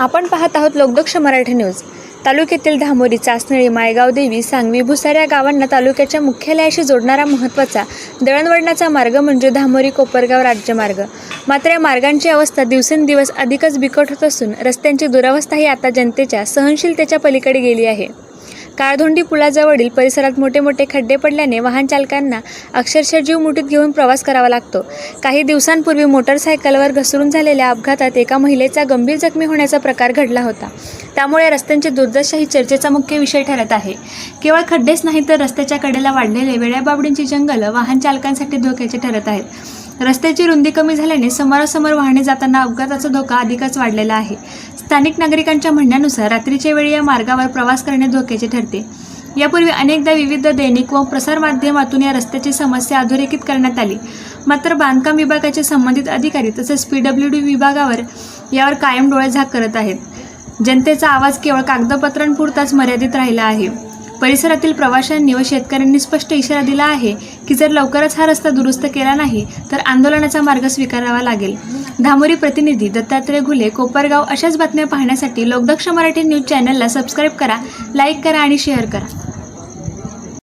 आपण पाहत आहोत लोकदक्ष मराठी न्यूज. तालुक्यातील धामोरी चासनळी मायगाव देवी सांगवी भुसार या गावांना तालुक्याच्या मुख्यालयाशी जोडणारा महत्त्वाचा दळणवळणाचा मार्ग म्हणजे धामोरी कोपरगाव राज्यमार्ग. मात्र या मार्गांची अवस्था दिवसेंदिवस अधिकच बिकट होत असून रस्त्यांची दुरावस्थाही आता जनतेच्या सहनशीलतेच्या पलीकडे गेली आहे. काळधोंडी पुलाजवळील परिसरात मोठे मोठे खड्डे पडल्याने वाहन चालकांना अक्षरशः जीव मुठीत घेऊन प्रवास करावा लागतो. काही दिवसांपूर्वी मोटरसायकलवर घसरून झालेल्या अपघातात एका महिलेचा गंभीर जखमी होण्याचा प्रकार घडला होता. त्यामुळे रस्त्यांची दुर्दशा ही चर्चेचा मुख्य विषय ठरत आहे. केवळ खड्डेच नाही तर रस्त्याच्या कडेला वाढलेले वेड्याबाबडींची जंगल वाहन चालकांसाठी धोक्याचे ठरत आहेत. रस्त्याची रुंदी कमी झाल्याने समोरासमोर वाहने जाताना अपघाताचा धोका अधिकच वाढलेला आहे. स्थानिक नागरिकांच्या म्हणण्यानुसार रात्रीच्या वेळी या मार्गावर प्रवास करणे धोक्याचे ठरते. यापूर्वी अनेकदा विविध दैनिक व प्रसारमाध्यमातून या रस्त्याची समस्या अधोरेखित करण्यात आली. मात्र बांधकाम विभागाचे संबंधित अधिकारी तसेच पी डब्ल्यू डी विभागावर यावर कायम डोळेझाक करत आहेत. जनतेचा आवाज केवळ कागदपत्रांपुरताच मर्यादित राहिला आहे. परिसरातील प्रवाशांनी व शेतकऱ्यांनी स्पष्ट इशारा दिला आहे की जर लवकरच हा रस्ता दुरुस्त केला नाही तर आंदोलनाचा मार्ग स्वीकारावा लागेल. धामोरी प्रतिनिधी दत्तात्रय घुले कोपरगाव अशाच बातम्या पाहण्यासाठी लोकदक्ष मराठी न्यूज चॅनलला सबस्क्राईब करा लाईक करा आणि शेअर करा.